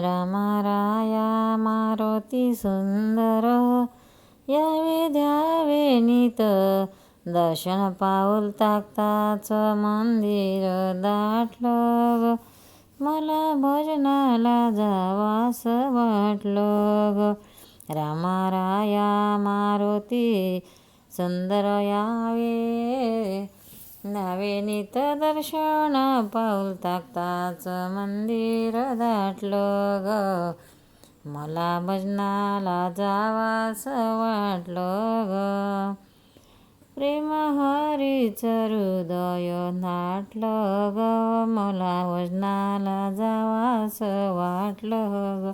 राया मारुती सुंदर. यावे द्यावे नित. दर्शन पाऊल ताकताच मंदिर दाटलं मला भजनाला जावास वाटलं ग राया मारुती सुंदर यावे नावे नित दर्शन पाऊल टाकताच मंदिर दाटलं ग. मला भजनाला जावास वाटलं ग. प्रेम हरीच हृदय नाटलं ग. मला भजनाला जावास वाटलं ग.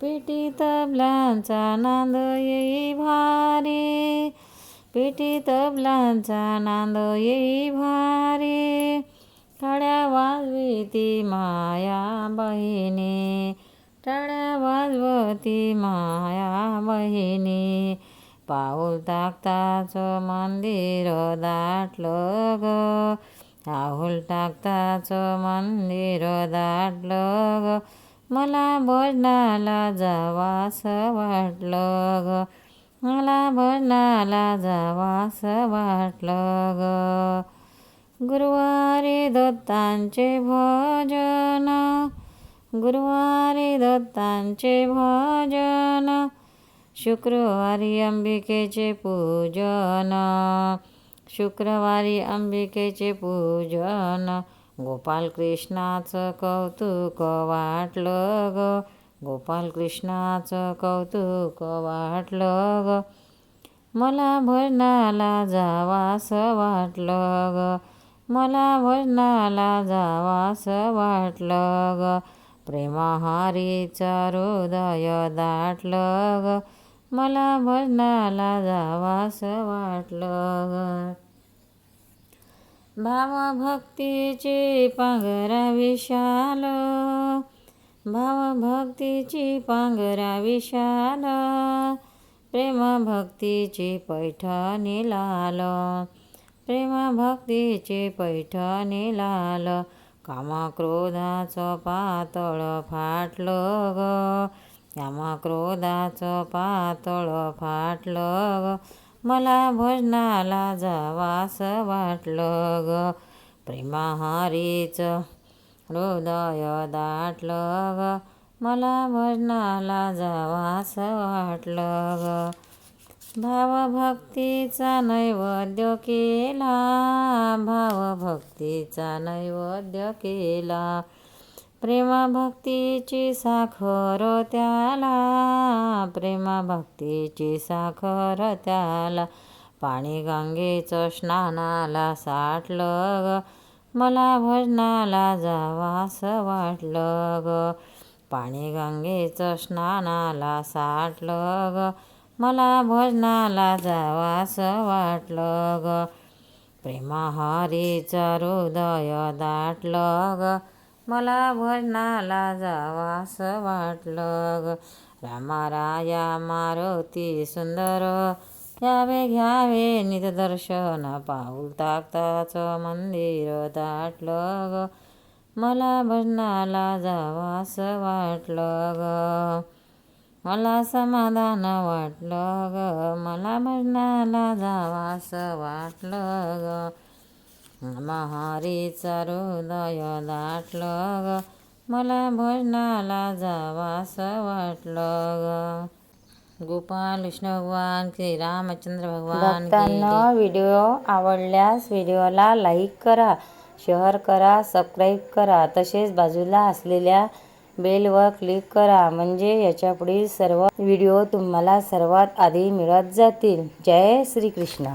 पेटी तबलांचा नांद येई भारी. पेटी तबलांचा नांद येई भारी. टाळ्या वाजविती माया बहिणी. टाळ्या वाजवती माया बहिणी. पाऊल टाकताच मंदिर दाटलं ग. पाऊल टाकताच मंदिर दाटलं ग. मला भजनाला जावास वाटलं ग. मला भजनाला जावास वाटलं ग. गुरुवारी दत्तांचे भजन. गुरुवारी दत्तांचे भजन. शुक्रवारी अंबिकेचे पूजन. शुक्रवारी अंबिकेचे पूजन. गोपाल कृष्णाचं कौतुक वाटलं ग. गोपाल कृष्णाचं कौतुक वाटलं ग. मला भजनाला जावास वाटलं ग. मला भजनाला जावास वाटलं ग. प्रेमाहारीचा हृदय दाटलं ग. मला भजनाला जावास वाटलं ग. भावभक्तीची पांघरा विशाल. भावभक्तीची पांघरा विशाल प्रेमभक्तीची पैठणी लाल प्रेमभक्तीची पैठणी लाल कामक्रोधाचं पातळ फाटलं ग कामक्रोधाचं पातळ फाटलं ग मला भजनाला जावास वाटलं ग प्रेमाहारीचं हृदय दाटलं ग मला भजनाला जावास वाटलं ग. भावभक्तीचा नैवेद्य केला भावभक्तीचा नैवेद्य केला. प्रेमभक्तीची साखर त्याला प्रेमभक्तीची साखर त्याला. पाणी गंगेचं स्नानाला साठलं ग. मला भजनाला जावास वाटलं ग. पाणी गंगेचं स्नानाला साठलं ग. मला भजनाला जावास वाटलं ग. प्रेमहारीचं हृदय दाटलं ग. मला भजनाला जावास वाटलं ग. राया मारुती सुंदर घ्यावे घ्यावे. नितदर्शन पाऊल टाकताच मंदिर दाटलं ग. मला भजनाला जावास वाटलं ग. मला समाधान वाटलं ग. मला भजनाला जावास वाटलं ग. महारीचा हृदय दाटलं ग. मला भजनाला जावास वाटलं ग. गोपाल कृष्ण भगवान श्री रामचंद्र भगवान की भक्तांना व्हिडिओ आवडल्यास व्हिडिओला लाईक करा शेअर करा सबस्क्राईब करा. तसेच बाजूला असलेल्या बेलवर क्लिक करा म्हणजे याच्या पुढील सर्व व्हिडिओ तुम्हाला सर्वात आधी मिळत जातील. जय श्रीकृष्ण.